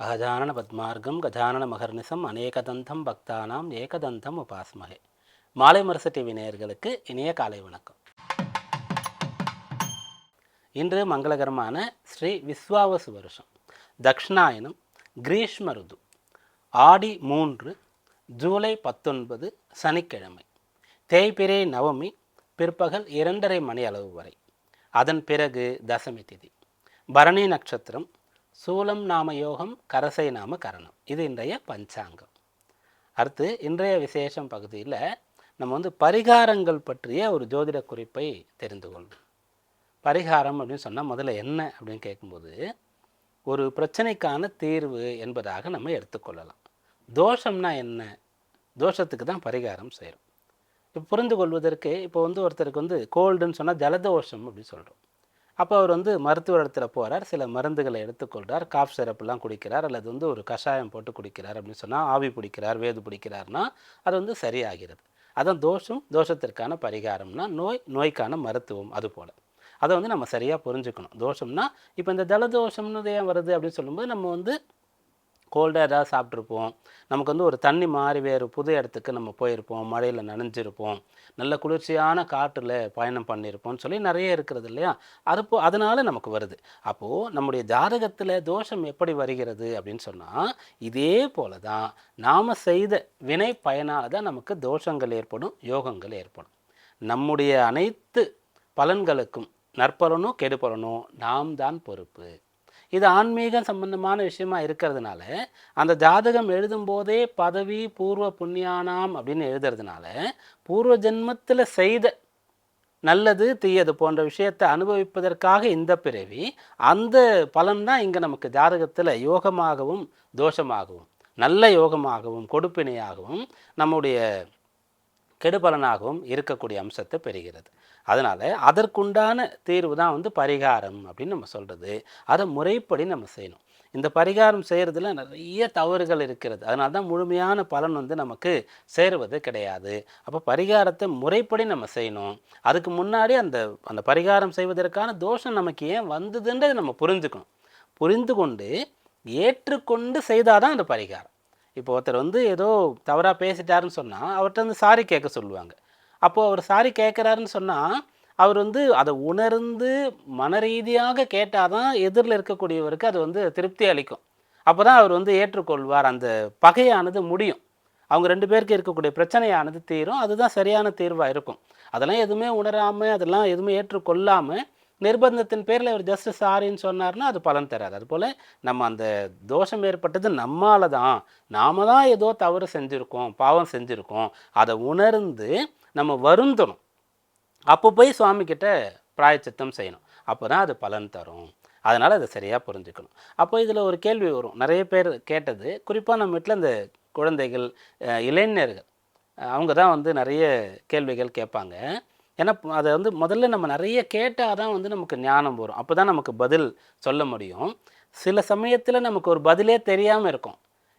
அகஜானன பத்மார்க்கம் கஜானன மகர்நிசம் அநேகதந்தம் பக்தானாம் ஏகதந்தம் உபாஸ்மகே. மாலை மரச டிவி நேயர்களுக்கு இனிய காலை வணக்கம். இன்று மங்களகரமான ஸ்ரீ விஸ்வாவசு வருஷம். தக்ஷணாயனம் கிரீஷ்ம ருது. ஆடி மூன்று ஜூலை பத்தொன்பது சனிக்கிழமை. தேய்பிரே நவமி பிற்பகல் இரண்டரை மணி அளவு வரை. அதன் பிறகு தசமி திதி. பரணி நட்சத்திரம் சூலம் நாம யோகம் கரசை நாம கரணம். இது இன்றைய பஞ்சாங்கம். அடுத்து இன்றைய விசேஷம் பகுதியில் நம்ம வந்து பரிகாரங்கள் பற்றிய ஒரு ஜோதிட குறிப்பை தெரிந்து கொள்வோம். பரிகாரம் அப்படின்னு சொன்னால் முதல்ல என்ன அப்படின்னு கேட்கும்போது ஒரு பிரச்சனைக்கான தீர்வு என்பதாக நம்ம எடுத்துக்கொள்ளலாம் தோஷம்னா என்ன? தோஷத்துக்கு தான் பரிகாரம் செய்கிறோம் இப்போ புரிந்து கொள்வதற்கு இப்போ வந்து ஒருத்தருக்கு வந்து கோல்டுன்னு சொன்னால் ஜலதோஷம் அப்படின்னு சொல்கிறோம் அப்போ அவர் வந்து மருத்துவ இடத்துல போகிறார் சில மருந்துகளை எடுத்துக்கொள்கிறார் காஃப் சிரப்லாம் குடிக்கிறார். அல்லது வந்து ஒரு கஷாயம் போட்டு குடிக்கிறார் அப்படின்னு சொன்னால் ஆவி பிடிக்கிறார் வேது பிடிக்கிறார்னா அது வந்து சரியாகிறது. அதான் தோஷம் தோஷத்திற்கான பரிகாரம்னா நோய் நோய்க்கான மருத்துவம் அது போல். அதை வந்து நம்ம சரியாக புரிஞ்சுக்கணும். தோஷம்னா இப்போ இந்த தலதோஷம்னு ஏன் வருது அப்படின்னு சொல்லும்போது நம்ம வந்து கோல்டாக ஏதாவது சாப்பிட்ருப்போம் நமக்கு வந்து ஒரு தண்ணி மாறி வேறு புது இடத்துக்கு நம்ம போயிருப்போம். மழையில் நனைஞ்சிருப்போம். நல்ல குளிர்ச்சியான காற்றில் பயணம் பண்ணியிருப்போம்னு சொல்லி நிறைய இருக்கிறது இல்லையா? அதுப்போ அதனால் நமக்கு வருது. அப்போது நம்முடைய ஜாதகத்தில் தோஷம் எப்படி வருகிறது அப்படின்னு சொன்னால் இதே போல தான் நாம் செய்த வினை பயனால் தான் நமக்கு தோஷங்கள் ஏற்படும் யோகங்கள் ஏற்படும். நம்முடைய அனைத்து பலன்களுக்கும் நற்பலனும் கெடுபலனும் நாம் தான் பொறுப்பு. இது ஆன்மீகம் சம்பந்தமான விஷயமா இருக்கிறதுனால அந்த ஜாதகம் எழுதும்போதே பதவி பூர்வ புண்ணியானாம் அப்படின்னு எழுதுறதுனால பூர்வ ஜென்மத்தில் செய்த நல்லது தீயது போன்ற விஷயத்தை அனுபவிப்பதற்காக இந்த பிறவி அந்த பலன் தான் இங்கே நமக்கு ஜாதகத்தில் யோகமாகவும் தோஷமாகவும் நல்ல யோகமாகவும் கொடுப்பினையாகவும் நம்முடைய கெடுபலனாகவும் இருக்கக்கூடிய அம்சத்தை பெறுகிறது. அதனால் அதற்குண்டான தீர்வு தான் வந்து பரிகாரம் அப்படின்னு நம்ம சொல்கிறது அதை முறைப்படி நம்ம செய்யணும். இந்த பரிகாரம் செய்கிறதுல நிறைய தவறுகள் இருக்கிறது. அதனால தான் முழுமையான பலன் வந்து நமக்கு சேருவது கிடையாது. அப்போ பரிகாரத்தை முறைப்படி நம்ம செய்யணும். அதுக்கு முன்னாடி அந்த அந்த பரிகாரம் செய்வதற்கான தோஷம் நமக்கு ஏன் வந்ததுன்றதை நம்ம புரிஞ்சுக்கணும். புரிந்து கொண்டு ஏற்றுக்கொண்டு செய்தால் தான் அந்த பரிகாரம். இப்போ ஒருத்தர் வந்து ஏதோ தவறாக பேசிட்டாருன்னு சொன்னால் அவர்கிட்ட வந்து சாரி கேட்க சொல்லுவாங்க. அப்போது அவர் சாரி கேட்குறாருன்னு சொன்னால் அவர் வந்து அதை உணர்ந்து மன ரீதியாக கேட்டால் தான் எதிரில் இருக்கக்கூடியவருக்கு அது வந்து திருப்தி அளிக்கும். அப்போ தான் அவர் வந்து ஏற்றுக்கொள்வார். அந்த பகையானது முடியும். அவங்க ரெண்டு பேருக்கு இருக்கக்கூடிய பிரச்சனையானது தீரும். அதுதான் சரியான தீர்வாக இருக்கும். அதெல்லாம் எதுவுமே உணராமல் அதெல்லாம் எதுவுமே ஏற்றுக்கொள்ளாமல் நிர்பந்தத்தின் பேரில் அவர் ஜஸ்ட் சாரின்னு சொன்னார்னா அது பலன் தராது. அதுபோல் நம்ம அந்த தோஷம் ஏற்பட்டது நம்மால தான். நாம தான் ஏதோ தவறு செஞ்சுருக்கோம் பாவம் செஞ்சுருக்கோம். அதை உணர்ந்து நம்ம வருந்தணும். அப்போ போய் சுவாமிக்கிட்ட பிராயச்சித்தம் செய்யணும். அப்போ தான் அது பலன் தரும். அதனால் அதை சரியாக புரிஞ்சுக்கணும். அப்போ இதில் ஒரு கேள்வி வரும். நிறைய பேர் கேட்டது. குறிப்பாக நம்ம வீட்டில் இந்த குழந்தைகள் இளைஞர்கள் அவங்க தான் வந்து நிறைய கேள்விகள் கேட்பாங்க. ஏன்னா அதை வந்து முதல்ல நம்ம நிறைய கேட்டால் தான் வந்து நமக்கு ஞானம் வரும். அப்போ தான் நமக்கு பதில் சொல்ல முடியும். சில சமயத்தில் நமக்கு ஒரு பதிலே தெரியாமல் இருக்கும்.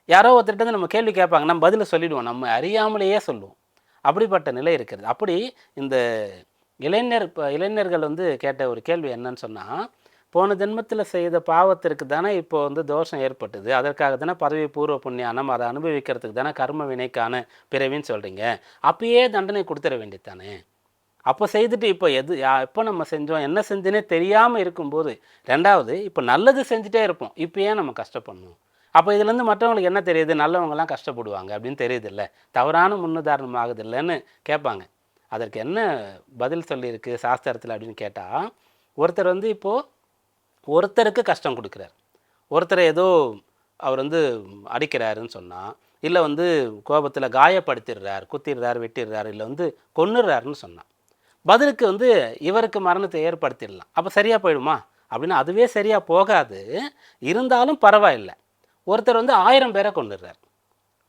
யாரோ ஒருத்தர்கிட்ட நம்ம கேள்வி கேட்பாங்க. நம்ம பதிலை சொல்லிடுவோம். நம்ம அறியாமலேயே சொல்லுவோம். அப்படிப்பட்ட நிலை இருக்கிறது. அப்படி இந்த இளைஞர் இப்போ இளைஞர்கள் வந்து கேட்ட ஒரு கேள்வி என்னன்னு சொன்னால் போன ஜென்மத்தில் செய்த பாவத்திற்கு தானே இப்போ வந்து தோஷம் ஏற்பட்டது. அதற்காக தானே பதவி பூர்வ புண்ணியானம் அதை அனுபவிக்கிறதுக்கு தானே கர்ம வினைக்கான பிறவின்னு சொல்கிறீங்க அப்பயே தண்டனை கொடுத்துட வேண்டியதானே அப்போ செய்துட்டு இப்போ எது யா- எப்போ நம்ம செஞ்சோம் என்ன செஞ்சோன்னே தெரியாமல் இருக்கும்போது ரெண்டாவது இப்போ நல்லது செஞ்சுட்டே இருப்போம். இப்போ ஏன் நம்ம கஷ்டப்படணும். அப்போ இதுலேருந்து மற்றவங்களுக்கு என்ன தெரியுது? நல்லவங்கலாம் கஷ்டப்படுவாங்க அப்படின்னு தெரியுது இல்லை தவறான முன்னுதாரணம் ஆகுது இல்லைன்னு கேட்பாங்க. அதற்கு என்ன பதில் சொல்லியிருக்கு சாஸ்திரத்தில் அப்படின்னு கேட்டால் ஒருத்தர் வந்து இப்போது ஒருத்தருக்கு கஷ்டம் கொடுக்குறார். ஒருத்தரை ஏதோ அவர் வந்து அடிக்கிறாருன்னு சொன்னால் இல்லை வந்து கோபத்தில் காயப்படுத்திடுறார் குத்திடுறார் வெட்டிடுறார் இல்லை வந்து கொன்னுடுறாருன்னு சொன்னான் பதிலுக்கு வந்து இவருக்கு மரணத்தை ஏற்படுத்திடலாம். அப்போ சரியாக போயிடுமா? அப்படின்னா அதுவே சரியாக போகாது. இருந்தாலும் பரவாயில்லை. ஒருத்தர் வந்து ஆயிரம் பேரை கொண்டுடுறார்.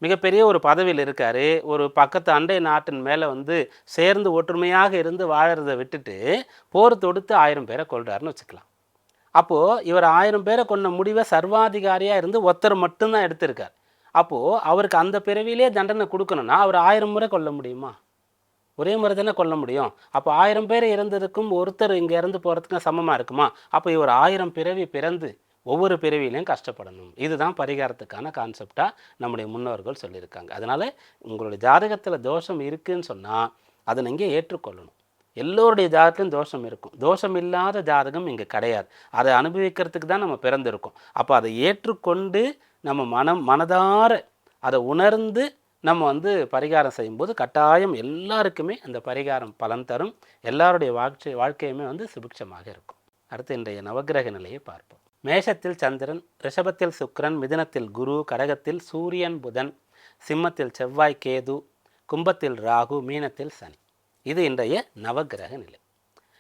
மிகப்பெரிய ஒரு பதவியில் இருக்கார். ஒரு பக்கத்து அண்டை நாட்டின் மேலே வந்து சேர்ந்து ஒற்றுமையாக இருந்து வாழறதை விட்டுட்டு போர் தொடுத்து ஆயிரம் பேரை கொள்றாருன்னு வச்சுக்கலாம். அப்போது இவர் ஆயிரம் பேரை கொண்ட முடிவை சர்வாதிகாரியாக இருந்து ஒருத்தர் மட்டும்தான் எடுத்திருக்கார். அப்போது அவருக்கு அந்த பிறவியிலே தண்டனை கொடுக்கணும்னா அவர் ஆயிரம் முறை கொல்ல முடியுமா? ஒரே முறை தானே கொல்ல முடியும். அப்போ ஆயிரம் பேர் இறந்ததுக்கும் ஒருத்தர் இங்கே இறந்து போகிறதுக்கும் சமமாக இருக்குமா? அப்போ இவர் ஆயிரம் பிறவி பிறந்து ஒவ்வொரு பிறவியிலையும் கஷ்டப்படணும். இதுதான் பரிகாரத்துக்கான கான்செப்டாக நம்முடைய முன்னோர்கள் சொல்லியிருக்காங்க. அதனால் உங்களுடைய ஜாதகத்தில் தோஷம் இருக்குன்னு சொன்னால் அதை நீங்கள் ஏற்றுக்கொள்ளணும். எல்லோருடைய ஜாதகத்திலும் தோஷம் இருக்கும். தோஷம் இல்லாத ஜாதகம் இங்கே கிடையாது. அதை அனுபவிக்கிறதுக்கு தான் நம்ம பிறந்திருக்கோம். அப்போ அதை ஏற்றுக்கொண்டு நம்ம மனம் மனதார அதை உணர்ந்து நம்ம வந்து பரிகாரம் செய்யும்போது கட்டாயம் எல்லாருக்குமே அந்த பரிகாரம் பலன் தரும். எல்லாருடைய வாழ்க்கை வாழ்க்கையுமே வந்து சுபிக்ஷமாக இருக்கும். அடுத்து இன்றைய நவக்கிரக நிலையை பார்ப்போம். மேஷத்தில் சந்திரன் ரிஷபத்தில் சுக்கிரன் மிதுனத்தில் குரு கடகத்தில் சூரியன் புதன் சிம்மத்தில் செவ்வாய் கேது கும்பத்தில் ராகு மீனத்தில் சனி. இது இன்றைய நவக்கிரக நிலை.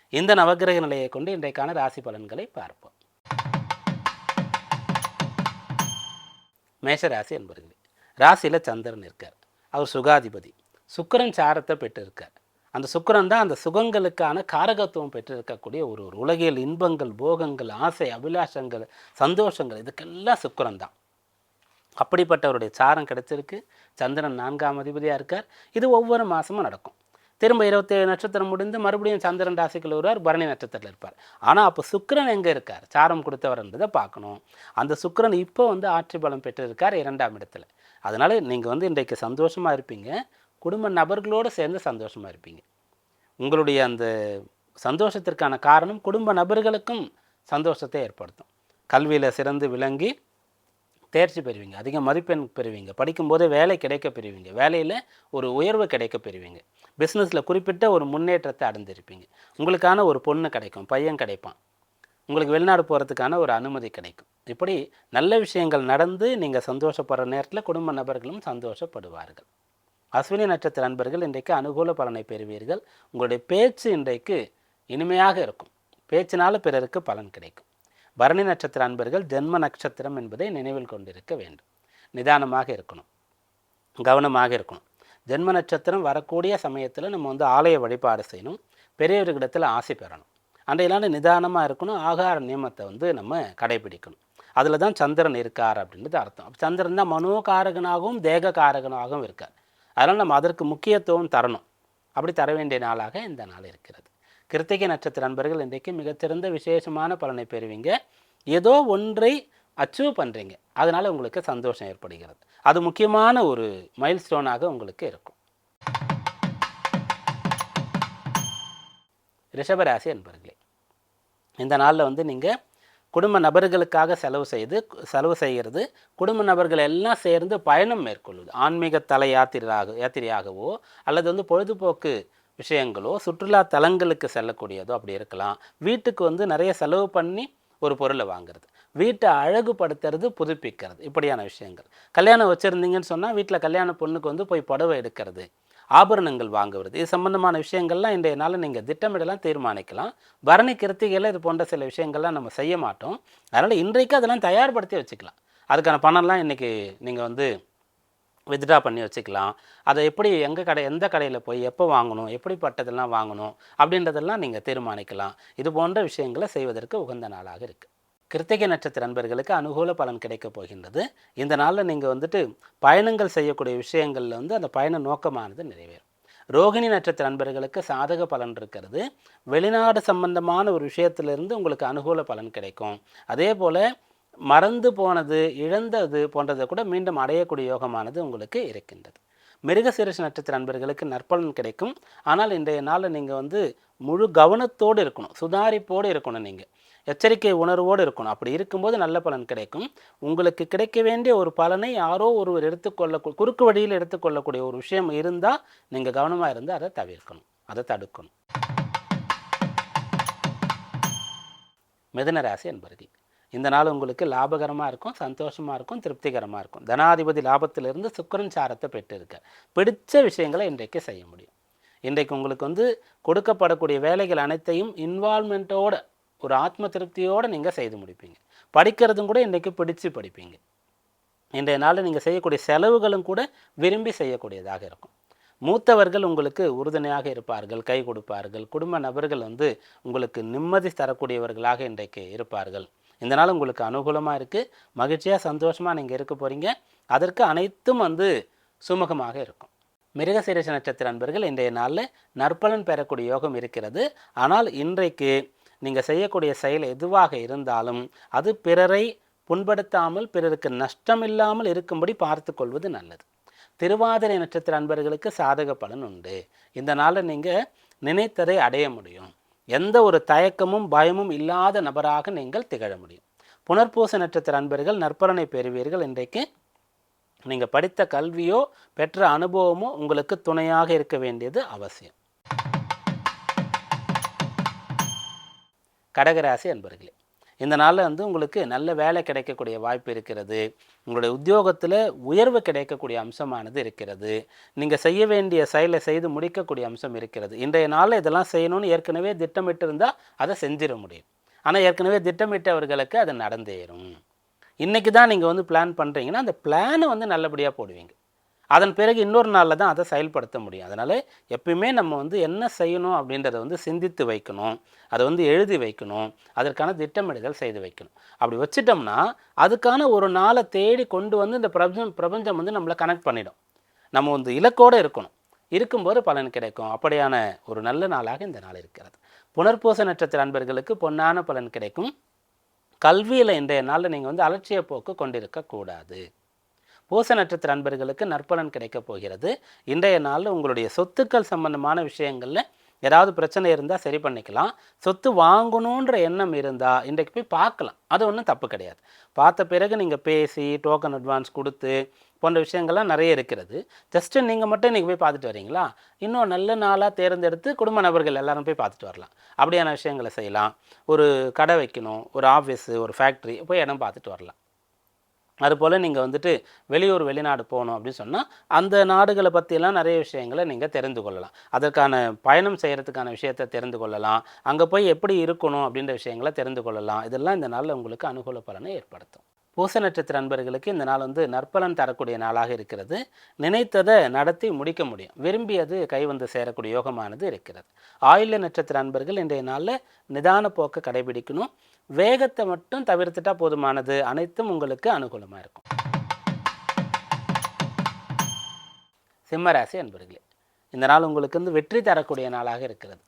இந்த நவக்கிரக நிலையை கொண்டு இன்றைக்கான ராசி பலன்களை பார்ப்போம். மேஷராசி என்பர்களே ராசியில் சந்திரன் இருக்கார். அவர் சுகாதிபதி. சுக்கரன் சாரத்தை பெற்றிருக்கார். அந்த சுக்கரன் தான் அந்த சுகங்களுக்கான காரகத்துவம் பெற்றிருக்கக்கூடிய ஒரு ஒரு உலகியல் இன்பங்கள் போகங்கள் ஆசை அபிலாஷங்கள் சந்தோஷங்கள் இதுக்கெல்லாம் சுக்கரன் தான். அப்படிப்பட்டவருடைய சாரம் கிடைச்சிருக்கு. சந்திரன் நான்காம் அதிபதியாக இருக்கார். இது ஒவ்வொரு மாதமும் நடக்கும். திரும்ப இருபத்தேழு நட்சத்திரம் முடிந்து மறுபடியும் சந்திரன் ராசிக்குள்ள வருவார் பரணி நட்சத்திரத்தில் இருப்பார். ஆனால் அப்போ சுக்கிரன் எங்கே இருக்கார்? சாரம் கொடுத்தவர்ன்றதை பார்க்கணும். அந்த சுக்கரன் இப்போ வந்து ஆட்சி பலம் பெற்றிருக்கார் இரண்டாம் இடத்துல. அதனால் நீங்கள் வந்து இன்றைக்கு சந்தோஷமாக இருப்பீங்க. குடும்ப நபர்களோடு சேர்ந்து சந்தோஷமாக இருப்பீங்க. உங்களுடைய அந்த சந்தோஷத்திற்கான காரணம் குடும்ப நபர்களுக்கும் சந்தோஷத்தை ஏற்படுத்தும். கல்வியில் சிறந்து விளங்கி தேர்ச்சி பெறுவீங்க அதிக மதிப்பெண் பெறுவீங்க படிக்கும்போதே வேலை கிடைக்க பெறுவீங்க வேலையில் ஒரு உயர்வு கிடைக்க பெறுவீங்க. பிஸ்னஸில் குறிப்பிட்ட ஒரு முன்னேற்றத்தை அடைந்திருப்பீங்க. உங்களுக்கான ஒரு பொண்ணு கிடைக்கும் பையன் கிடைப்பான். உங்களுக்கு வெளிநாடு போகிறதுக்கான ஒரு அனுமதி கிடைக்கும். இப்படி நல்ல விஷயங்கள் நடந்து நீங்கள் சந்தோஷப்படுற நேரத்தில் குடும்ப நபர்களும் சந்தோஷப்படுவார்கள். அஸ்வினி நட்சத்திர நண்பர்கள் இன்றைக்கு அனுகூல பலனை பெறுவீர்கள். உங்களுடைய பேச்சு இன்றைக்கு இனிமையாக இருக்கும். பேச்சினால் பிறருக்கு பலன் கிடைக்கும். பரணி நட்சத்திர அன்பர்கள் ஜென்ம நட்சத்திரம் என்பதை நினைவில் கொண்டிருக்க வேண்டும். நிதானமாக இருக்கணும். கவனமாக இருக்கணும். ஜென்ம நட்சத்திரம் வரக்கூடிய சமயத்தில் நம்ம வந்து ஆலய வழிபாடு செய்யணும். பெரியவர்களிடத்தில் ஆசை பெறணும். அன்றையிலான நிதானமாக இருக்கணும். ஆகார நியமத்தை வந்து நம்ம கடைபிடிக்கணும். அதில் தான் சந்திரன் இருக்கார் அப்படின்றது அர்த்தம். சந்திரன் தான் மனோகாரகனாகவும் தேக காரகனாகவும் இருக்கார். அதனால் நம்ம அதற்கு முக்கியத்துவம் தரணும். அப்படி தர வேண்டிய நாளாக இந்த நாள் இருக்கிறது. கிருத்திகை நட்சத்திர நண்பர்கள் இன்றைக்கு மிகச்சிறந்த விசேஷமான பலனை பெறுவீங்க. ஏதோ ஒன்றை அச்சீவ் பண்ணுறீங்க அதனால் உங்களுக்கு சந்தோஷம் ஏற்படுகிறது. அது முக்கியமான ஒரு மைல்ஸ்டோனாக உங்களுக்கு இருக்கும். ரிஷபராசி என்பர்களே இந்த நாளில் வந்து நீங்கள் குடும்ப நபர்களுக்காக செலவு செய்து செலவு செய்கிறது. குடும்ப நபர்கள் எல்லாம் சேர்ந்து பயணம் மேற்கொள்வது. ஆன்மீக தலை யாத்திரையாக யாத்திரையாகவோ அல்லது வந்து பொழுதுபோக்கு விஷயங்களோ சுற்றுலா தலங்களுக்கு செல்லக்கூடியதோ அப்படி இருக்கலாம். வீட்டுக்கு வந்து நிறைய செலவு பண்ணி ஒரு பொருளை வாங்குறது. வீட்டை அழகுபடுத்துறது புதுப்பிக்கிறது. இப்படியான விஷயங்கள். கல்யாணம் வச்சுருந்தீங்கன்னு சொன்னால் வீட்டில் கல்யாண பொண்ணுக்கு வந்து போய் புடவை எடுக்கிறது. ஆபரணங்கள் வாங்குவது. இது சம்பந்தமான விஷயங்கள்லாம் இன்றைய நாளில் நீங்கள் திட்டமிடலாம் தீர்மானிக்கலாம். பரணி கிருத்திகையில் இது போன்ற சில விஷயங்கள்லாம் நம்ம செய்ய மாட்டோம். அதனால் இன்றைக்கு அதெல்லாம் தயார்படுத்தி வச்சுக்கலாம். அதுக்கான பணம்லாம் இன்றைக்கி நீங்கள் வந்து வித்ட்ரா பண்ணி வச்சுக்கலாம். அதை எப்படி எங்கள் கடை எந்த கடையில் போய் எப்போ வாங்கணும் எப்படிப்பட்டதெல்லாம் வாங்கணும் அப்படின்றதெல்லாம் நீங்கள் தீர்மானிக்கலாம். இது போன்ற விஷயங்களை செய்வதற்கு உகந்த நாளாக இருக்குது கிருத்திகை நட்சத்திர நண்பர்களுக்கு அனுகூல பலன் கிடைக்கப் போகின்றது. இந்த நாளில் நீங்கள் வந்துட்டு பயணங்கள் செய்யக்கூடிய விஷயங்களில் வந்து அந்த பயண நோக்கமானது நிறைவேறும். ரோகிணி நட்சத்திர நண்பர்களுக்கு சாதக பலன் இருக்கிறது. வெளிநாடு சம்பந்தமான ஒரு விஷயத்திலிருந்து உங்களுக்கு அனுகூல பலன் கிடைக்கும். அதே போல் மறந்து போனது இழந்தது போன்றதை கூட மீண்டும் அடையக்கூடிய யோகமானது உங்களுக்கு இருக்கின்றது. மிருகசீரிஷ நட்சத்திர நண்பர்களுக்கு நற்பலன் கிடைக்கும். ஆனால் இன்றைய நாளில் நீங்கள் வந்து முழு கவனத்தோடு இருக்கணும். சுதாரிப்போடு இருக்கணும் நீங்கள் எச்சரிக்கை உணர்வோடு இருக்கணும். அப்படி இருக்கும்போது நல்ல பலன் கிடைக்கும். உங்களுக்கு கிடைக்க வேண்டிய ஒரு பலனை யாரோ ஒருவர் எடுத்துக்கொள்ள குறுக்கு வழியில் எடுத்துக்கொள்ளக்கூடிய ஒரு விஷயம் இருந்தால் நீங்கள் கவனமாக இருந்து அதை தவிர்க்கணும். அதை தடுக்கணும். மிதனராசி என்பர்கள் இந்த நாள் உங்களுக்கு லாபகரமாக இருக்கும் சந்தோஷமாக இருக்கும் திருப்திகரமாக இருக்கும். தனாதிபதி லாபத்திலிருந்து சுக்கரன் சாரத்தை பெற்றிருக்க பிடித்த விஷயங்களை இன்றைக்கு செய்ய முடியும். இன்றைக்கு உங்களுக்கு வந்து கொடுக்கப்படக்கூடிய வேலைகள் அனைத்தையும் இன்வால்மெண்ட்டோட ஒரு ஆத்ம திருப்தியோடு நீங்கள் செய்து முடிப்பீங்க. படிக்கிறதும் கூட இன்றைக்கு பிடிச்சு படிப்பீங்க. இன்றைய நாளில் நீங்கள் செய்யக்கூடிய செலவுகளும் கூட விரும்பி செய்யக்கூடியதாக இருக்கும். மூத்தவர்கள் உங்களுக்கு உறுதுணையாக இருப்பார்கள் கை கொடுப்பார்கள். குடும்ப நபர்கள் வந்து உங்களுக்கு நிம்மதி தரக்கூடியவர்களாக இன்றைக்கு இருப்பார்கள். இந்த நாள் உங்களுக்கு அனுகூலமாக இருக்குது மகிழ்ச்சியாக சந்தோஷமாக நீங்கள் இருக்க போகிறீங்க அதற்கு அனைத்தும் வந்து சுமூகமாக இருக்கும். மிருகசீரச நட்சத்திர அன்பர்கள் இன்றைய நாளில் நற்பலன் பெறக்கூடிய யோகம் இருக்கிறது. ஆனால் இன்றைக்கு நீங்கள் செய்யக்கூடிய செயல் எதுவாக இருந்தாலும் அது பிறரை புண்படுத்தாமல் பிறருக்கு நஷ்டம் இல்லாமல் இருக்கும்படி பார்த்து கொள்வது நல்லது. திருவாதிரை நட்சத்திர அன்பர்களுக்கு சாதக பலன் உண்டு. இந்த நாளில் நீங்கள் நினைத்ததை அடைய முடியும். எந்த ஒரு தயக்கமும் பயமும் இல்லாத நபராக நீங்கள் திகழ முடியும். புனர்பூச நட்சத்திர அன்பர்கள் நற்பலனை பெறுவீர்கள். இன்றைக்கு நீங்கள் படித்த கல்வியோ பெற்ற அனுபவமோ உங்களுக்கு துணையாக இருக்க வேண்டியது அவசியம். கடகராசி அன்பர்களே இந்த நாளில் வந்து உங்களுக்கு நல்ல வேலை கிடைக்கக்கூடிய வாய்ப்பு இருக்கிறது. உங்களுடைய உத்தியோகத்தில் உயர்வு கிடைக்கக்கூடிய அம்சமானது இருக்கிறது. நீங்கள் செய்ய வேண்டிய செயலை செய்து முடிக்கக்கூடிய அம்சம் இருக்கிறது. இன்றைய நாளில் இதெல்லாம் செய்யணும்னு ஏற்கனவே திட்டமிட்டு இருந்தால் அதை செஞ்சிட முடியும். ஆனால் ஏற்கனவே திட்டமிட்டவர்களுக்கு அது நடந்தேறும். இன்றைக்கி தான் நீங்கள் வந்து பிளான் பண்ணுறீங்கன்னா அந்த பிளானை வந்து நல்லபடியாக போடுவீங்க. அதன் பிறகு இன்னொரு நாளில் தான் அதை செயல்படுத்த முடியும். அதனால் எப்பயுமே நம்ம வந்து என்ன செய்யணும் அப்படின்றத வந்து சிந்தித்து வைக்கணும். அதை வந்து எழுதி வைக்கணும். அதற்கான திட்டமிடுதல் செய்து வைக்கணும். அப்படி வச்சிட்டோம்னா அதுக்கான ஒரு நாளை தேடி கொண்டு வந்து இந்த பிரபஞ்சம் பிரபஞ்சம் வந்து நம்மளை கனெக்ட் பண்ணிடும். நம்ம வந்து இலக்கோடு இருக்கணும். இருக்கும்போது பலன் கிடைக்கும். அப்படியான ஒரு நல்ல நாளாக இந்த நாள் இருக்கிறது. புனர்பூச நட்சத்திர அன்பர்களுக்கு பொன்னான பலன் கிடைக்கும். கல்வியில் இன்றைய நாளில் நீங்கள் வந்து அலட்சிய போக்கு கொண்டிருக்கக்கூடாது. பூச நட்சத்திர அன்பர்களுக்கு நற்பலன் கிடைக்கப் போகிறது. இன்றைய நாளில் உங்களுடைய சொத்துக்கள் சம்பந்தமான விஷயங்களில் ஏதாவது பிரச்சனை இருந்தால் சரி பண்ணிக்கலாம். சொத்து வாங்கணுன்ற எண்ணம் இருந்தால் இன்றைக்கு போய் பார்க்கலாம். அது ஒன்றும் தப்பு கிடையாது. பார்த்த பிறகு நீங்கள் பேசி டோக்கன் அட்வான்ஸ் கொடுத்து போன்ற விஷயங்கள்லாம் நிறைய இருக்கிறது. ஜஸ்ட்டு நீங்கள் மட்டும் இன்றைக்கி போய் பார்த்துட்டு வரீங்களா? இன்னும் நல்ல நாளாக தேர்ந்தெடுத்து குடும்ப நபர்கள் எல்லாரும் போய் பார்த்துட்டு வரலாம். அப்படியான விஷயங்களை செய்யலாம். ஒரு கடை வைக்கணும் ஒரு ஆஃபீஸு ஒரு ஃபேக்ட்ரி போய் இடம் பார்த்துட்டு வரலாம். அதுபோல் நீங்கள் வந்துட்டு வெளியூர் வெளிநாடு போகணும் அப்படின்னு சொன்னால் அந்த நாடுகளை பற்றியெல்லாம் நிறைய விஷயங்களை நீங்கள் தெரிந்து கொள்ளலாம். அதற்கான பயணம் செய்கிறதுக்கான விஷயத்தை தெரிந்து கொள்ளலாம். அங்கே போய் எப்படி இருக்கணும் அப்படின்ற விஷயங்களை தெரிந்து கொள்ளலாம். இதெல்லாம் இந்த நாளில் உங்களுக்கு அனுகூல பலனை ஏற்படுத்தும். பூச நட்சத்திர அன்பர்களுக்கு இந்த நாள் வந்து நற்பலன் தரக்கூடிய நாளாக இருக்கிறது. நினைத்ததை நடத்தி முடிக்க முடியும். விரும்பியது கை வந்து சேரக்கூடிய யோகமானது இருக்கிறது. ஆயுள்ய நட்சத்திர அன்பர்கள் இன்றைய நாளில் நிதான போக்கை கடைபிடிக்கணும். வேகத்தை மட்டும் தவிர்த்துட்டா போதுமானது அனைத்தும் உங்களுக்கு அனுகூலமாக இருக்கும். சிம்மராசி அன்பர்களே இந்த நாள் உங்களுக்கு வந்து வெற்றி தரக்கூடிய நாளாக இருக்கிறது.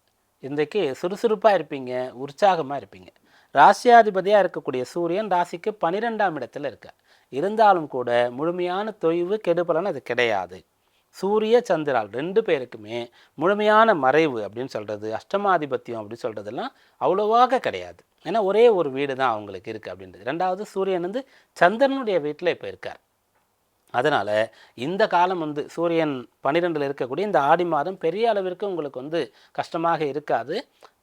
இன்றைக்கு சுறுசுறுப்பாக இருப்பீங்க உற்சாகமாக இருப்பீங்க. ராசியாதிபதியாக இருக்கக்கூடிய சூரியன் ராசிக்கு பன்னிரெண்டாம் இடத்துல இருக்க இருந்தாலும் கூட முழுமையான தொய்வு கெடுபலன் அது கிடையாது. சூரிய சந்திரால் ரெண்டு பேருக்குமே முழுமையான மறைவு அப்படின்னு சொல்கிறது அஷ்டமாதிபத்தியம் அப்படின்னு சொல்கிறதெல்லாம் அவ்வளோவாக கிடையாது. ஏன்னா ஒரே ஒரு வீடு தான் அவங்களுக்கு இருக்குது அப்படின்றது. ரெண்டாவது சூரியன் வந்து சந்திரனுடைய வீட்டில் இப்போ இருக்கார். அதனால் இந்த காலம் வந்து சூரியன் பன்னிரெண்டில் இருக்கக்கூடிய இந்த ஆடி மாதம் பெரிய அளவிற்கு உங்களுக்கு வந்து கஷ்டமாக இருக்காது.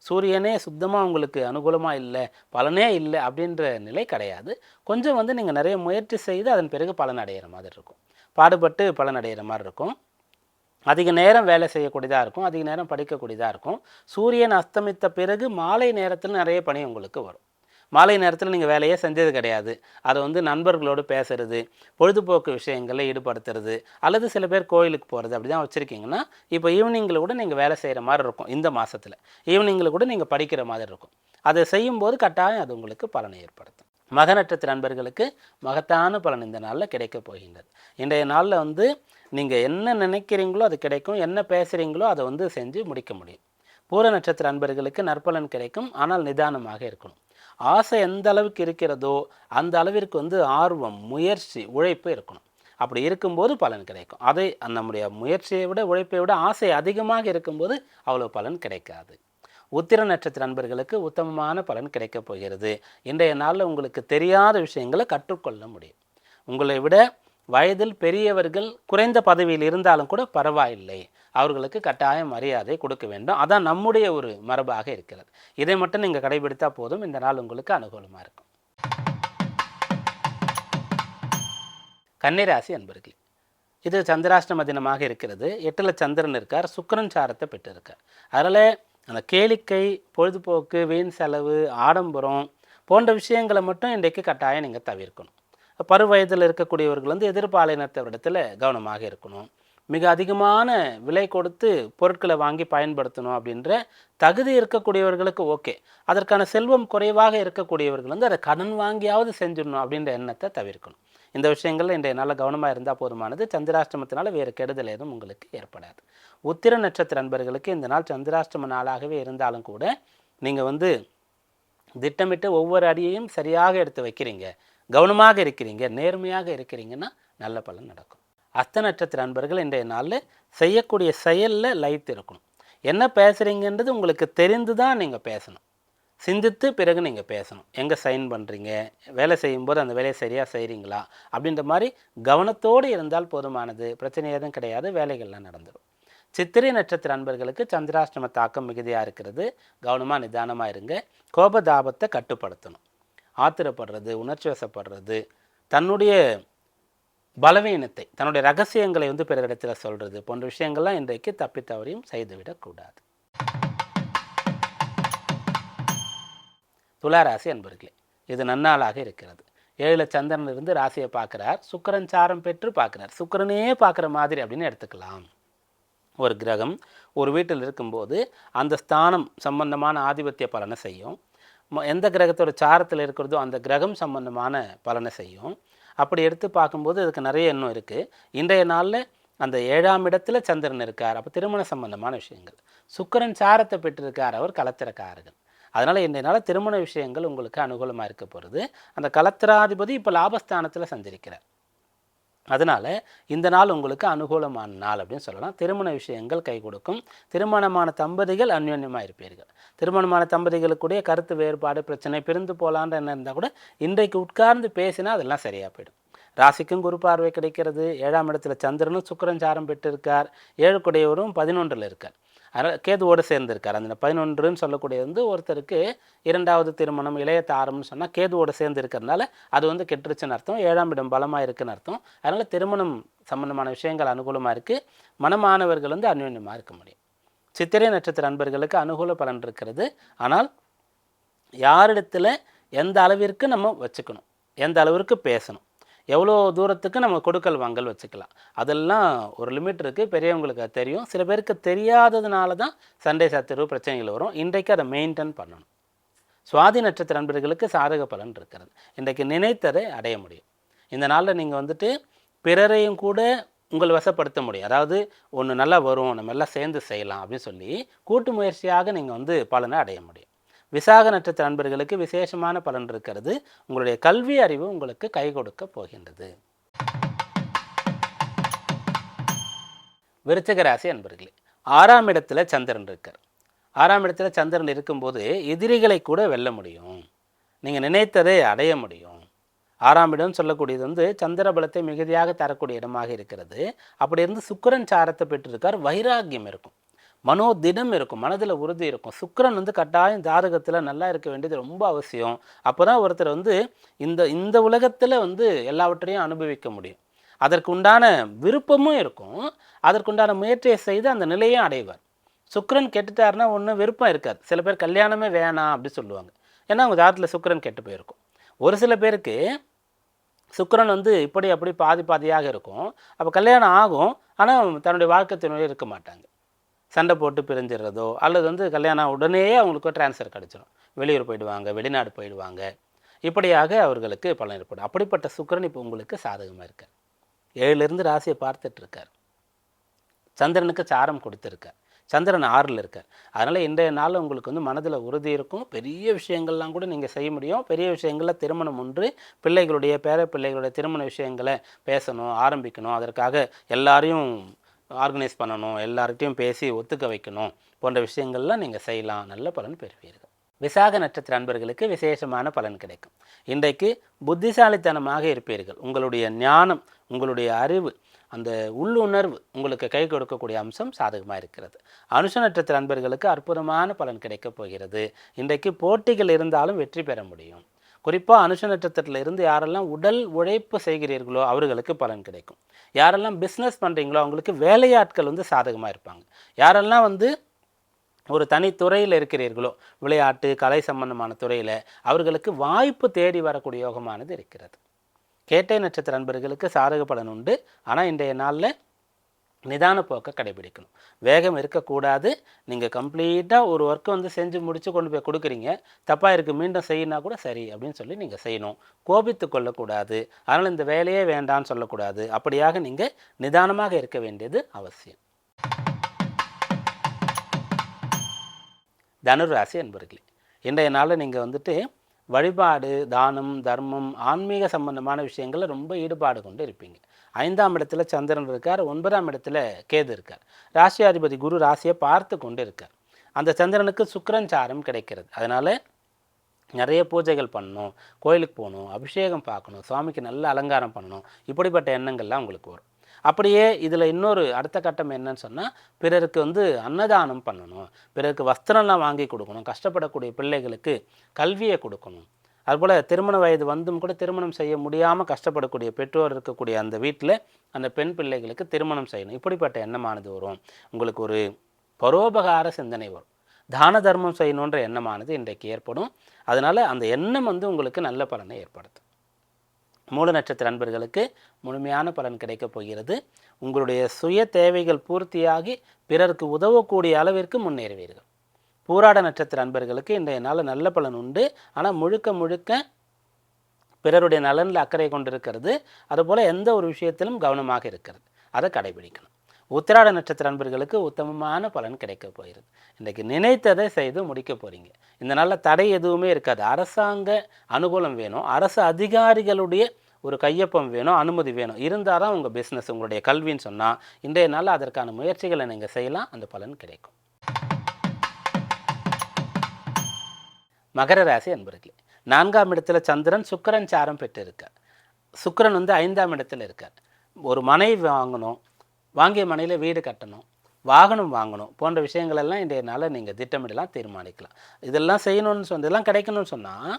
சூரியனே சுத்தமாக உங்களுக்கு அனுகூலமாக இல்லை பலனே இல்லை அப்படின்ற நிலை கிடையாது. கொஞ்சம் வந்து நீங்கள் நிறைய முயற்சி செய்து அதன் பிறகு பலன் அடைகிற மாதிரி இருக்கும். பாடுபட்டு பலனடைகிற மாதிரி இருக்கும். அதிக நேரம் வேலை செய்யக்கூடியதாக இருக்கும். அதிக நேரம் படிக்கக்கூடியதாக இருக்கும். சூரியன் அஸ்தமித்த பிறகு மாலை நேரத்தில் நிறைய பணி உங்களுக்கு வரும். மாலை நேரத்தில் நீங்கள் வேலையே செஞ்சது கிடையாது. அதை வந்து நண்பர்களோடு பேசுறது பொழுதுபோக்கு விஷயங்களில் ஈடுபடுத்துறது அல்லது சில பேர் கோயிலுக்கு போகிறது அப்படி தான் வச்சுருக்கீங்கன்னா இப்போ ஈவினிங்கில் கூட நீங்கள் வேலை செய்கிற மாதிரி இருக்கும் இந்த மாதத்தில் ஈவினிங்கில் கூட நீங்கள் படிக்கிற மாதிரி இருக்கும். அதை செய்யும்போது கட்டாயம் அது உங்களுக்கு பலனை ஏற்படுத்தும். மக நட்சத்திர நண்பர்களுக்கு மகத்தான பலன் இந்த நாளில் கிடைக்கப் போகின்றது. இன்றைய நாளில் வந்து நீங்கள் என்ன நினைக்கிறீங்களோ அது கிடைக்கும் என்ன பேசுகிறீங்களோ அதை வந்து செஞ்சு முடிக்க முடியும். பூர நட்சத்திர அன்பர்களுக்கு நற்பலன் கிடைக்கும் ஆனால் நிதானமாக இருக்கணும். ஆசை எந்த அளவுக்கு இருக்கிறதோ அந்த அளவிற்கு வந்து ஆர்வம் முயற்சி உழைப்பு இருக்கணும். அப்படி இருக்கும்போது பலன் கிடைக்கும். அதை நம்முடைய முயற்சியை விட உழைப்பை விட ஆசை அதிகமாக இருக்கும்போது அவ்வளோ பலன் கிடைக்காது. உத்திர நட்சத்திர நண்பர்களுக்கு உத்தமமான பலன் கிடைக்கப் போகிறது. இன்றைய நாளில் உங்களுக்கு தெரியாத விஷயங்களை கற்றுக்கொள்ள முடியும். உங்களை விட வயதில் பெரியவர்கள் குறைந்த பதவியில் இருந்தாலும் கூட பரவாயில்லை. அவர்களுக்கு கட்டாய மரியாதை கொடுக்க வேண்டும். அதான் நம்முடைய ஒரு மரபாக இருக்கிறது. இதை மட்டும் நீங்கள் கடைபிடித்தா போதும். இந்த நாள் உங்களுக்கு அனுகூலமாக இருக்கும். கன்னிராசி அன்பர்களே இது சந்திராஷ்டம தினமாக இருக்கிறது. எட்டில் சந்திரன் இருக்கார். சுக்கரன் சாரத்தை பெற்றிருக்கார். அதனால் அந்த கேளிக்கை பொழுதுபோக்கு வீண் செலவு ஆடம்பரம் போன்ற விஷயங்களை மட்டும் இன்றைக்கு கட்டாயம் நீங்கள் தவிர்க்கணும். பருவயதில் இருக்கக்கூடியவர்கள் வந்து எதிர்பாலினத்தவரிடத்தில் கவனமாக இருக்கணும். மிக அதிகமான விலை கொடுத்து பொருட்களை வாங்கி பயன்படுத்தணும் அப்படின்ற தகுதி இருக்கக்கூடியவர்களுக்கு ஓகே. அதற்கான செல்வம் குறைவாக இருக்கக்கூடியவர்கள் வந்து அதை கடன் வாங்கியாவது செஞ்சிடணும் அப்படின்ற எண்ணத்தை தவிர்க்கணும். இந்த விஷயங்கள்ல இன்றைய நல்ல கவனமாக இருந்தால் போதுமானது. சந்திராஷ்டமத்தினால வேறு கெடுதல் எதுவும் உங்களுக்கு ஏற்படாது. உத்திர நட்சத்திர அன்பர்களுக்கு இந்த நாள் சந்திராஷ்டம நாளாகவே இருந்தாலும் கூட நீங்கள் வந்து திட்டமிட்டு ஒவ்வொரு அடியையும் சரியாக எடுத்து வைக்கிறீங்க. கவனமாக இருக்கிறீங்க. நேர்மையாக இருக்கிறீங்கன்னா நல்ல பலன் நடக்கும். அஸ்த நட்சத்திர அன்பர்கள் இன்றைய நாளில் செய்யக்கூடிய செயலில் லைட் இருக்கணும். என்ன பேசுகிறீங்கன்றது உங்களுக்கு தெரிந்து தான் நீங்கள் பேசணும். சிந்தித்து பிறகு நீங்கள் பேசணும். எங்கே சைன் பண்ணுறீங்க வேலை செய்யும்போது அந்த வேலையை சரியாக செய்கிறீங்களா அப்படின்ற மாதிரி கவனத்தோடு இருந்தால் போதுமானது. பிரச்சனை எதுவும் கிடையாது. வேலைகள்லாம் நடந்துடும் சித்திரை நட்சத்திர அன்பர்களுக்கு சந்திராஷ்டம தாக்கம் மிகுதியாக இருக்கிறது. கவனமாக நிதானமாக இருங்க. கோபதாபத்தை கட்டுப்படுத்தணும். ஆத்திரப்படுறது உணர்ச்சி வசப்படுறது தன்னுடைய பலவீனத்தை தன்னுடைய ரகசியங்களை வந்து பிறரிடத்தில் சொல்கிறது போன்ற விஷயங்கள்லாம் இன்றைக்கு தப்பித்தவரையும் செய்துவிடக்கூடாது. துளாராசி அன்பர்களே இது நன்னாளாக இருக்கிறது. ஏழில் சந்திரன் இருந்து ராசியை பார்க்குறார் சுக்கிரன் சாரம் பெற்று பார்க்குறார். சுக்கிரனே பார்க்குற மாதிரி அப்படின்னு எடுத்துக்கலாம். ஒரு கிரகம் ஒரு வீட்டில் இருக்கும்போது அந்த ஸ்தானம் சம்பந்தமான ஆதிபத்திய பலனை செய்யும். ம- எந்த கிரகத்தோட சாரத்தில் இருக்கிறதோ அந்த கிரகம் சம்பந்தமான பலனை செய்யும். அப்படி எடுத்து பார்க்கும்போது அதுக்கு நிறைய எண்ணம் இருக்குது இன்றைய நாளில் அந்த ஏழாம் இடத்துல சந்திரன் இருக்கார். அப்போ திருமண சம்பந்தமான விஷயங்கள். சுக்கிரன் சாரத்தை பெற்றிருக்கார். அவர் கலத்திரக்காரர்கள். அதனால் இன்றைய திருமண விஷயங்கள் உங்களுக்கு அனுகூலமாக இருக்க போகிறது அந்த கலத்திராதிபதி இப்போ லாபஸ்தானத்தில் சஞ்சரிக்கிறார். அதனால் இந்த நாள் உங்களுக்கு அனுகூலமான நாள் அப்படின்னு சொல்லலாம். திருமண விஷயங்கள் கை கொடுக்கும். திருமணமான தம்பதிகள் அந்யோன்யமாக இருப்பீர்கள். திருமணமான தம்பதிகளுக்குடைய கருத்து வேறுபாடு பிரச்சனை பிரிந்து போகலான்ற என்ன இருந்தால் கூட இன்றைக்கு உட்கார்ந்து பேசினா அதெல்லாம் சரியாக போயிடும். ராசிக்கும் குரு பார்வை கிடைக்கிறது. ஏழாம் இடத்துல சந்திரனும் சுக்கரன் சாரம் பெற்றிருக்கார். ஏழு குடையவரும் பதினொன்றில் இருக்கார். அதனால் கேதுவோடு சேர்ந்திருக்கார். அந்த பதினொன்றுன்னு சொல்லக்கூடியது வந்து ஒருத்தருக்கு இரண்டாவது திருமணம் இளைய தாரம்னு சொன்னால் கேதுவோடு சேர்ந்து இருக்கிறதுனால அது வந்து கெட்டுருச்சுன்னு அர்த்தம். ஏழாம் இடம் பலமாக இருக்குன்னு அர்த்தம். அதனால் திருமணம் சம்பந்தமான விஷயங்கள் அனுகூலமாக இருக்குது மனமானவர்கள் வந்து அந்யோன்யமாக இருக்க முடியும். சித்திரை நட்சத்திர அன்பர்களுக்கு அனுகூல பலன் இருக்கிறது. ஆனால் யாரிடத்துல எந்த அளவிற்கு நம்ம வச்சுக்கணும்? எந்த அளவிற்கு பேசணும்? எவ்வளோ தூரத்துக்கு நம்ம கொடுக்கல் வாங்கல் வச்சுக்கலாம். அதெல்லாம் ஒரு லிமிட் இருக்குது பெரியவங்களுக்கு அது தெரியும். சில பேருக்கு தெரியாததுனால தான் சண்டை சத்துருவு பிரச்சனைகள் வரும். இன்றைக்கு அதை மெயின்டைன் பண்ணணும். சுவாதி நட்சத்திர நண்பர்களுக்கு சாதக பலன் இருக்கிறது. இன்றைக்கு நினைத்ததை அடைய முடியும். இந்த நாளில் நீங்கள் வந்துட்டு பிறரையும் கூட உங்கள் வசப்படுத்த முடியும். அதாவது ஒன்று நல்லா வரும். நம்ம எல்லாம் சேர்ந்து செய்யலாம் அப்படின்னு சொல்லி கூட்டு முயற்சியாக நீங்கள் வந்து பலனை அடைய முடியும். விசாக நட்சத்திர அன்பர்களுக்கு விசேஷமான பலன் இருக்கிறது. உங்களுடைய கல்வி அறிவு உங்களுக்கு கை கொடுக்க போகின்றது. விருச்சிகராசி அன்பர்களே ஆறாம் இடத்துல சந்திரன் இருக்கார். ஆறாம் இடத்துல சந்திரன் இருக்கும்போது எதிரிகளை கூட வெல்ல முடியும். நீங்கள் நினைத்ததை அடைய முடியும். ஆறாம் இடம் சொல்லக்கூடியது வந்து சந்திர பலத்தை மிகுதியாக தரக்கூடிய இடமாக இருக்கிறது. அப்படி இருந்து சுக்கரன் சாரத்தை பெற்றிருக்கார் வைராக்கியம் இருக்கும். மனோதிடம் இருக்கும் மனதில் உறுதி இருக்கும். சுக்கிரன் வந்து கட்டாயம் ஜாதகத்தில் நல்லா இருக்க வேண்டியது ரொம்ப அவசியம். அப்போ தான் ஒருத்தர் வந்து இந்த இந்த உலகத்தில் வந்து எல்லாவற்றையும் அனுபவிக்க முடியும். அதற்கு உண்டான விருப்பமும் இருக்கும். அதற்குண்டான முயற்சியை செய்து அந்த நிலையும் அடைவார். சுக்கரன் கெட்டுட்டாருன்னா ஒன்றும் விருப்பம் இருக்காது. சில பேர் கல்யாணமே வேணாம் அப்படி சொல்லுவாங்க. ஏன்னா அவங்க ஜாதத்தில் சுக்கரன் கெட்டு போயிருக்கும். ஒரு சில பேருக்கு சுக்கரன் வந்து இப்படி அப்படி பாதி பாதியாக இருக்கும். அப்போ கல்யாணம் ஆகும். ஆனால் தன்னுடைய வாழ்க்கை துணையோட இருக்க மாட்டாங்க. சண்டை போட்டு பிரிஞ்சிடுறதோ அல்லது வந்து கல்யாணம் உடனே அவங்களுக்கு ட்ரான்ஸ்ஃபர் கிடச்சிரும். வெளியூர் போயிடுவாங்க வெளிநாடு போயிடுவாங்க. இப்படியாக அவர்களுக்கு பலன் ஏற்படும். அப்படிப்பட்ட சுக்கரன் இப்போ உங்களுக்கு சாதகமாக இருக்கார். ஏழுலேருந்து ராசியை பார்த்துட்ருக்கார் சந்திரனுக்கு சாரம் கொடுத்துருக்கார். சந்திரன் ஆறில் இருக்கார். அதனால் இன்றைய நாள் உங்களுக்கு வந்து மனதில் உறுதி இருக்கும். பெரிய விஷயங்கள்லாம் கூட நீங்கள் செய்ய முடியும். பெரிய விஷயங்களில் திருமணம் ஒன்று பிள்ளைகளுடைய பேர பிள்ளைகளுடைய திருமண விஷயங்களை பேசணும் ஆரம்பிக்கணும். அதற்காக எல்லாரையும் ஆர்கனைஸ் பண்ணணும் எல்லார்கிட்டையும் பேசி ஒத்துக்க வைக்கணும் போன்ற விஷயங்கள்லாம் நீங்கள் செய்யலாம். நல்ல பலன் பெறுவீர்கள். விசாக நட்சத்திர அன்பர்களுக்கு விசேஷமான பலன் கிடைக்கும். இன்றைக்கு புத்திசாலித்தனமாக இருப்பீர்கள். உங்களுடைய ஞானம் உங்களுடைய அறிவு அந்த உள்ளுணர்வு உங்களுக்கு கை கொடுக்கக்கூடிய அம்சம் சாதகமாக இருக்கிறது. அனுஷ நட்சத்திர அன்பர்களுக்கு அற்புதமான பலன் கிடைக்கப் போகிறது. இன்றைக்கு போட்டிகள் இருந்தாலும் வெற்றி பெற முடியும். குறிப்பாக அனுஷ நட்சத்திரத்தில் இருந்து யாரெல்லாம் உடல் உழைப்பு செய்கிறீர்களோ அவர்களுக்கு பலன் கிடைக்கும். யாரெல்லாம் பிஸ்னஸ் பண்ணுறீங்களோ அவங்களுக்கு வேலையாட்கள் வந்து சாதகமாக இருப்பாங்க. யாரெல்லாம் வந்து ஒரு தனித்துறையில் இருக்கிறீர்களோ விளையாட்டு கலை சம்பந்தமான துறையில் அவர்களுக்கு வாய்ப்பு தேடி வரக்கூடிய யோகமானது இருக்கிறது. கேட்டை நட்சத்திர அன்பர்களுக்கு சாதக பலன் உண்டு. ஆனால் இன்றைய நாளில் நிதான போக்கை கடைபிடிக்கணும். வேகம் இருக்கக்கூடாது. நீங்கள் கம்ப்ளீட்டாக ஒரு ஒர்க்கை வந்து செஞ்சு முடித்து கொண்டு போய் கொடுக்குறீங்க. தப்பாக இருக்குது மீண்டும் செய்யினா கூட சரி அப்படின்னு சொல்லி நீங்கள் செய்யணும். கோபித்து கொள்ளக்கூடாது. அதனால் இந்த வேலையே வேண்டான்னு சொல்லக்கூடாது. அப்படியாக நீங்கள் நிதானமாக இருக்க வேண்டியது அவசியம். தனுராசி என்பர்களே இன்றைய நாளில் நீங்கள் வந்துட்டு வழிபாடு தானம் தர்மம் ஆன்மீக சம்பந்தமான விஷயங்களில் ரொம்ப ஈடுபாடு கொண்டு இருப்பீங்க. ஐந்தாம் இடத்துல சந்திரன் இருக்கார் ஒன்பதாம் இடத்துல கேது இருக்கார். ராசியாதிபதி குரு ராசியை பார்த்து கொண்டு இருக்கார் அந்த சந்திரனுக்கு சுக்கரன் சாரம் கிடைக்கிறது. அதனால் நிறைய பூஜைகள் பண்ணணும் கோயிலுக்கு போகணும் அபிஷேகம் பார்க்கணும் சுவாமிக்கு நல்ல அலங்காரம் பண்ணணும் இப்படிப்பட்ட எண்ணங்கள்லாம் உங்களுக்கு வரும். அப்படியே இதில் இன்னொரு அடுத்த கட்டம் என்னன்னு சொன்னால் பிறருக்கு வந்து அன்னதானம் பண்ணணும். பிறருக்கு வஸ்திரம்லாம் வாங்கி கொடுக்கணும். கஷ்டப்படக்கூடிய பிள்ளைகளுக்கு கல்வியை கொடுக்கணும். அதுபோல் திருமண வயது வந்தும் கூட திருமணம் செய்ய முடியாமல் கஷ்டப்படக்கூடிய பெற்றோர் இருக்கக்கூடிய அந்த வீட்டில் அந்த பெண் பிள்ளைகளுக்கு திருமணம் செய்யணும். இப்படிப்பட்ட எண்ணமானது வரும். உங்களுக்கு ஒரு பரோபகார சிந்தனை வரும். தான தர்மம் செய்யணுன்ற எண்ணமானது இன்றைக்கு ஏற்படும். அதனால் அந்த எண்ணம் வந்து உங்களுக்கு நல்ல பலனை ஏற்படுத்தும். மூல நட்சத்திர அன்பர்களுக்கு முழுமையான பலன் கிடைக்கப் போகிறது. உங்களுடைய சுய தேவைகள் பூர்த்தியாகி பிறருக்கு உதவக்கூடிய அளவிற்கு முன்னேறுவீர்கள். பூராட நட்சத்திர அன்பர்களுக்கு இன்றைய நாள் நல்ல பலன் உண்டு. ஆனால் முழுக்க முழுக்க பிறருடைய நலனில் அக்கறை கொண்டிருக்கிறது. அதுபோல் எந்த ஒரு விஷயத்திலும் கவனமாக இருக்கிறது. அதை கடைபிடிக்கணும். உத்திராட நட்சத்திர அன்பர்களுக்கு உத்தமமான பலன் கிடைக்க போகிறது. இன்றைக்கு நினைத்ததை செய்து முடிக்க போகிறீங்க இந்த நாளில் தடை எதுவுமே இருக்காது. அரசாங்க அனுகூலம் வேணும். அரசு அதிகாரிகளுடைய ஒரு கையொப்பம் வேணும் அனுமதி வேணும். இருந்தால் தான் உங்கள் பிஸ்னஸ் உங்களுடைய கல்வின்னு சொன்னால் இன்றைய நாளில் அதற்கான முயற்சிகளை நீங்கள் செய்யலாம். அந்த பலன் கிடைக்கும். மகர ராசி அன்பர்களே நான்காம் இடத்துல சந்திரன் சுக்கரன் சாரம் பெற்று இருக்கார் சுக்கிரன் வந்து ஐந்தாம் இடத்துல இருக்கார். ஒரு மனை வாங்கணும் வாங்கிய மனையில் வீடு கட்டணும் வாகனம் வாங்கணும் போன்ற விஷயங்கள் எல்லாம் இன்றைய நாளில் நீங்கள் திட்டமிடலாம் தீர்மானிக்கலாம். இதெல்லாம் செய்யணும்னு சொன்ன இதெல்லாம் கிடைக்கணும்னு சொன்னால்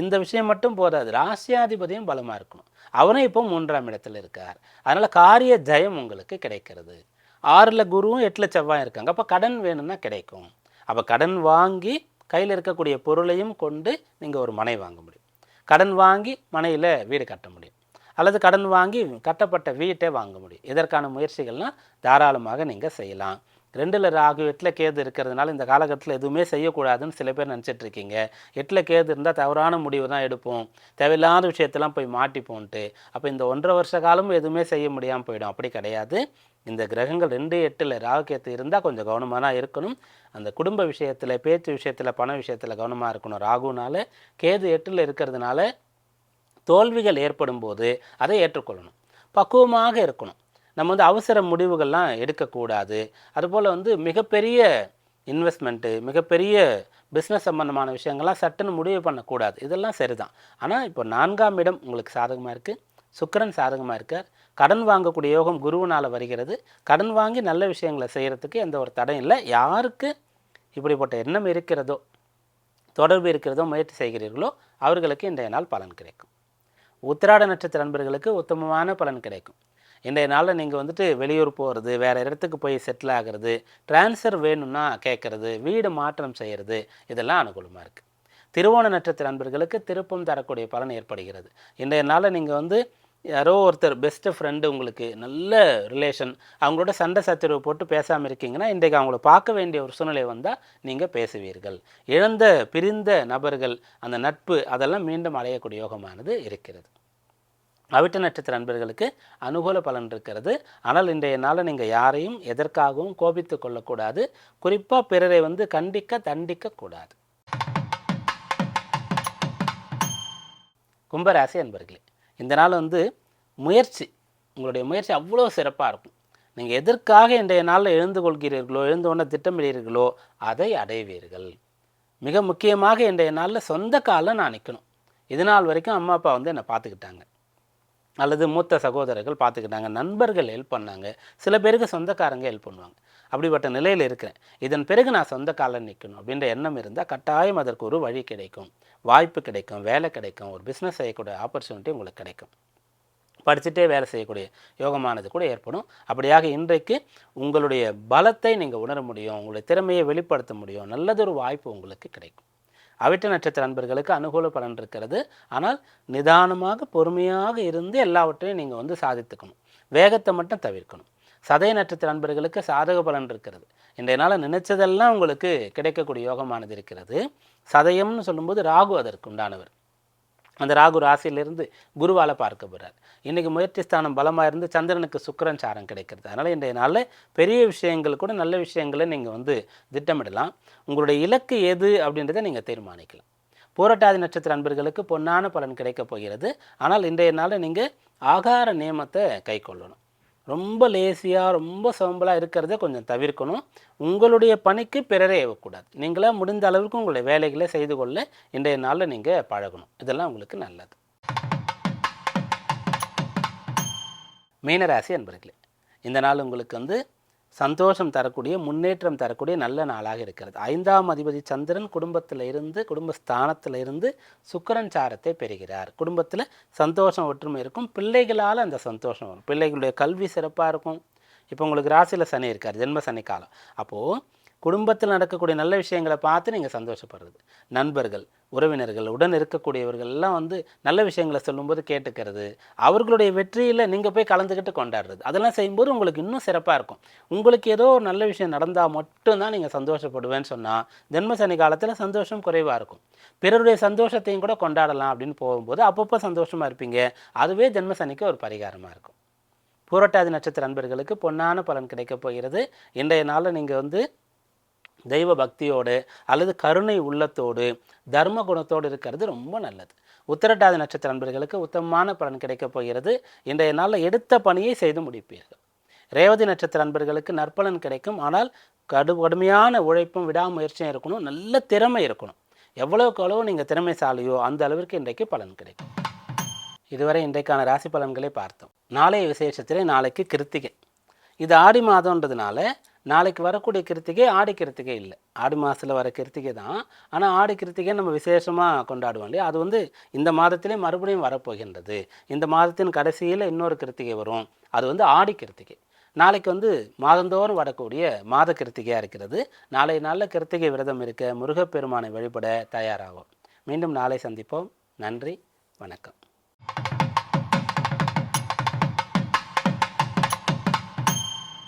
இந்த விஷயம் மட்டும் போதாது. ராசியாதிபதியும் பலமாக இருக்கணும். அவரும் இப்போ மூன்றாம் இடத்துல இருக்கார். அதனால் காரிய ஜெயம் உங்களுக்கு கிடைக்கிறது. ஆறில் குருவும் எட்டில் செவ்வாயும் இருக்காங்க. அப்போ கடன் வேணும்னா கிடைக்கும். அப்போ கடன் வாங்கி கையில் இருக்கக்கூடிய பொருளையும் கொண்டு நீங்கள் ஒரு மனை வாங்க முடியும். கடன் வாங்கி மனையில் வீடு கட்ட முடியும். அல்லது கடன் வாங்கி கட்டப்பட்ட வீட்டை வாங்க முடியும். இதற்கான முயற்சிகள்லாம் தாராளமாக நீங்கள் செய்யலாம். ரெண்டில் ராகு எட்டில் கேது இருக்கிறதுனால இந்த காலகட்டத்தில் எதுவுமே செய்யக்கூடாதுன்னு சில பேர் நினச்சிட்டு இருக்கீங்க. எட்டில் கேது இருந்தால் தவறான முடிவு தான் எடுப்போம். தேவையில்லாத விஷயத்தெல்லாம் போய் மாட்டிப்போன்ட்டு. அப்போ இந்த ஒன்றரை வருஷ காலமும் எதுவுமே செய்ய முடியாமல் போயிடும். அப்படி கிடையாது. இந்த கிரகங்கள் ரெண்டு எட்டில் ராகுக்கேத்து இருந்தால் கொஞ்சம் கவனமாக தான் இருக்கணும். அந்த குடும்ப விஷயத்தில் பேச்சு விஷயத்தில் பண விஷயத்தில் கவனமாக இருக்கணும். ராகுனால கேது எட்டில் இருக்கிறதுனால தோல்விகள் ஏற்படும் போது அதை ஏற்றுக்கொள்ளணும். பக்குவமாக இருக்கணும். நம்ம வந்து அவசர முடிவுகள்லாம் எடுக்கக்கூடாது. அதுபோல் வந்து மிகப்பெரிய இன்வெஸ்ட்மெண்ட்டு மிகப்பெரிய பிஸ்னஸ் சம்மந்தமான விஷயங்கள்லாம் சட்டுன்னு முடிவு பண்ணக்கூடாது. இதெல்லாம் சரிதான். ஆனால் இப்போ நான்காம் இடம் உங்களுக்கு சாதகமாக இருக்குது சுக்கிரன் சாதகமாக இருக்கார். கடன் வாங்கக்கூடிய யோகம் குருவினால் வருகிறது. கடன் வாங்கி நல்ல விஷயங்களை செய்கிறதுக்கு எந்த ஒரு தடையும் இல்லை. யாருக்கு இப்படிப்பட்ட எண்ணம் இருக்கிறதோ தொடர்பு இருக்கிறதோ முயற்சி செய்கிறீர்களோ அவர்களுக்கு இன்றைய நாள் பலன் கிடைக்கும். உத்திராட நட்சத்திர நண்பர்களுக்கு உத்தமமான பலன் கிடைக்கும். இன்றைய நாளில் நீங்கள் வந்துட்டு வெளியூர் போகிறது வேறு இடத்துக்கு போய் செட்டில் ஆகிறது ட்ரான்ஸ்ஃபர் வேணும்னா கேட்குறது வீடு மாற்றம் செய்கிறது இதெல்லாம் அனுகூலமாக இருக்குது திருவோண நட்சத்திர நண்பர்களுக்கு திருப்பம் தரக்கூடிய பலன் ஏற்படுகிறது. இன்றைய நாளில் நீங்கள் வந்து யாரோ ஒருத்தர் பெஸ்ட்டு ஃப்ரெண்டு உங்களுக்கு நல்ல ரிலேஷன் அவங்களோட சண்டை சச்சரவு போட்டு பேசாமல் இருக்கீங்கன்னா இன்றைக்கு அவங்கள பார்க்க வேண்டிய ஒரு சூழ்நிலை வந்தால் நீங்கள் பேசுவீர்கள். இழந்த பிரிந்த நபர்கள் அந்த நட்பு அதெல்லாம் மீண்டும் அடையக்கூடிய யோகமானது இருக்கிறது. அவிட்ட நட்சத்திர நண்பர்களுக்கு அனுகூல பலன் இருக்கிறது. ஆனால் இன்றைய நாளில் நீங்கள் யாரையும் எதற்காகவும் கோபித்து கொள்ளக்கூடாது. குறிப்பாக பிறரை வந்து கண்டிக்க தண்டிக்க கூடாது. கும்பராசி அன்பர்களே இந்த நாள் வந்து முயற்சி. உங்களுடைய முயற்சி அவ்வளோ சிறப்பாக இருக்கும். நீங்கள் எதற்காக இன்றைய நாளில் எழுந்து கொள்கிறீர்களோ எழுந்து உடனே திட்டமிடுகிறீர்களோ அதை அடைவீர்கள். மிக முக்கியமாக இன்றைய நாளில் சொந்த காலில் நான் நிற்கணும் இது நாள் வரைக்கும் அம்மா அப்பா வந்து என்னை பார்த்துக்கிட்டாங்க. அல்லது மூத்த சகோதரர்கள் பார்த்துக்கிட்டாங்க நண்பர்கள் ஹெல்ப் பண்ணாங்க சில பேருக்கு சொந்தக்காரங்க ஹெல்ப் பண்ணுவாங்க. அப்படிப்பட்ட நிலையில் இருக்கிறேன். இதன் பிறகு நான் சொந்த காலில் நிற்கணும் அப்படின்ற எண்ணம் இருந்தால் கட்டாயம் அதற்கு ஒரு வழி கிடைக்கும். வாய்ப்பு கிடைக்கும் வேலை கிடைக்கும் ஒரு பிஸ்னஸ் செய்யக்கூடிய ஆப்பர்ச்சுனிட்டி உங்களுக்கு கிடைக்கும். படிச்சுட்டே வேலை செய்யக்கூடிய யோகமானது கூட ஏற்படும். அப்படியாக இன்றைக்கு உங்களுடைய பலத்தை நீங்கள் உணர முடியும் உங்களுடைய திறமையை வெளிப்படுத்த முடியும் நல்லதொரு வாய்ப்பு உங்களுக்கு கிடைக்கும். அவிட்ட நட்சத்திர நண்பர்களுக்கு அனுகூல பலன் இருக்கிறது. ஆனால் நிதானமாக பொறுமையாக இருந்து எல்லாவற்றையும் நீங்கள் வந்து சாதித்துக்கணும். வேகத்தை மட்டும் தவிர்க்கணும். சதய நட்சத்திர நண்பர்களுக்கு சாதக பலன் இருக்கிறது. இன்றைய நாள் நினைச்சதெல்லாம் உங்களுக்கு கிடைக்கக்கூடிய யோகமானது இருக்கிறது. சதயம்னு சொல்லும்போது ராகு அதற்கு உண்டானவர். அந்த ராகு ராசியிலிருந்து குருவால் பார்க்க போகிறார் இன்றைக்கி முயற்சி ஸ்தானம் பலமாக இருந்து சந்திரனுக்கு சுக்கிரன் சாரம் கிடைக்கிறது. அதனால் இன்றைய நாளில் பெரிய விஷயங்கள் கூட நல்ல விஷயங்களை நீங்கள் வந்து திட்டமிடலாம். உங்களுடைய இலக்கு எது அப்படின்றத நீங்கள் தீர்மானிக்கலாம். பூரட்டாதி நட்சத்திர அன்பர்களுக்கு பொன்னான பலன் கிடைக்கப் போகிறது. ஆனால் இன்றைய நாளில் நீங்கள் ஆகார நியமத்தை கை கொள்ளணும் ரொம்ப லேசியாக ரொம்ப சோம்பலாக இருக்கிறத கொஞ்சம் தவிர்க்கணும். உங்களுடைய பணிக்கு பிறரே ஏவக்கூடாது. நீங்களே முடிந்த அளவுக்கு உங்களுடைய வேலைகளை செய்து கொள்ள இன்றைய நாளில் நீங்கள் பழகணும். இதெல்லாம் உங்களுக்கு நல்லது. மீனராசி அன்பர்களே இந்த நாள் உங்களுக்கு வந்து சந்தோஷம் தரக்கூடிய முன்னேற்றம் தரக்கூடிய நல்ல நாளாக இருக்கிறது. ஐந்தாம் அதிபதி சந்திரன் குடும்பத்தில் இருந்து குடும்ப ஸ்தானத்தில் இருந்து சுக்கிரன் சாரத்தை பெறுகிறார். குடும்பத்தில் சந்தோஷம் ஒற்றுமை இருக்கும். பிள்ளைகளால் அந்த சந்தோஷம் வரும். பிள்ளைகளுடைய கல்வி சிறப்பாக இருக்கும். இப்போ உங்களுக்கு ராசியில் சனி இருக்கார் ஜென்ம சனி காலம். அப்போது குடும்பத்தில் நடக்கக்கூடிய நல்ல விஷயங்களை பார்த்து நீங்கள் சந்தோஷப்படுறது. நண்பர்கள் உறவினர்கள் உடன் இருக்கக்கூடியவர்கள் எல்லாம் வந்து நல்ல விஷயங்களை சொல்லும்போது கேட்டுக்கிறது. அவர்களுடைய வெற்றியில் நீங்கள் போய் கலந்துக்கிட்டு கொண்டாடுறது. அதெல்லாம் செய்யும்போது உங்களுக்கு இன்னும் சிறப்பாக இருக்கும். உங்களுக்கு ஏதோ ஒரு நல்ல விஷயம் நடந்தால் மட்டும்தான் நீங்கள் சந்தோஷப்படுவேன்னு சொன்னால் ஜென்ம சனி காலத்தில் சந்தோஷம் குறைவாக இருக்கும். பிறருடைய சந்தோஷத்தையும் கூட கொண்டாடலாம் அப்படின்னு போகும்போது அப்பப்போ சந்தோஷமாக இருப்பீங்க. அதுவே ஜென்ம சனிக்கு ஒரு பரிகாரமாக இருக்கும். பூரட்டாதி நட்சத்திர அன்பர்களுக்கு பொன்னான பலன் கிடைக்கப் போகிறது. இன்றைய நாளில் நீங்கள் வந்து தெய்வ பக்தியோடு அல்லது கருணை உள்ளத்தோடு தர்ம குணத்தோடு இருக்கிறது ரொம்ப நல்லது. உத்திரட்டாதி நட்சத்திர நண்பர்களுக்கு உத்தமமான பலன் கிடைக்கப் போகிறது. இன்றைய நாளில் எடுத்த பணியை செய்து முடிப்பீர்கள். ரேவதி நட்சத்திர நண்பர்களுக்கு நற்பலன் கிடைக்கும். ஆனால் கடு கடுமையான உழைப்பும் விடாமுயற்சியும் இருக்கணும். நல்ல திறமை இருக்கணும். எவ்வளவுக்கு அளவு நீங்கள் திறமைசாலியோ அந்த அளவிற்கு இன்றைக்கு பலன் கிடைக்கும். இதுவரை இன்றைக்கான ராசி பலன்களை பார்த்தோம். நாளைய விசேஷத்திலே நாளைக்கு கிருத்திகை. இது ஆடி மாதம்ன்றதுனால நாளைக்கு வரக்கூடிய கிருத்திகை ஆடி கிருத்திகை இல்லை. ஆடி மாதத்தில் வர கிருத்திகை தான். ஆனால் ஆடி கிருத்திகை நம்ம விசேஷமாக கொண்டாடுவோம் இல்லையா? அது வந்து இந்த மாதத்திலே மறுபடியும் வரப்போகின்றது. இந்த மாதத்தின் கடைசியில் இன்னொரு கிருத்திகை வரும். அது வந்து ஆடி கிருத்திகை. நாளைக்கு வந்து மாதந்தோறும் வரக்கூடிய மாத கிருத்திகையாக இருக்கிறது. நாளை நாளில் கிருத்திகை விரதம் இருக்க முருகப்பெருமானை வழிபட தயாராகும் மீண்டும் நாளை சந்திப்போம். நன்றி. வணக்கம்.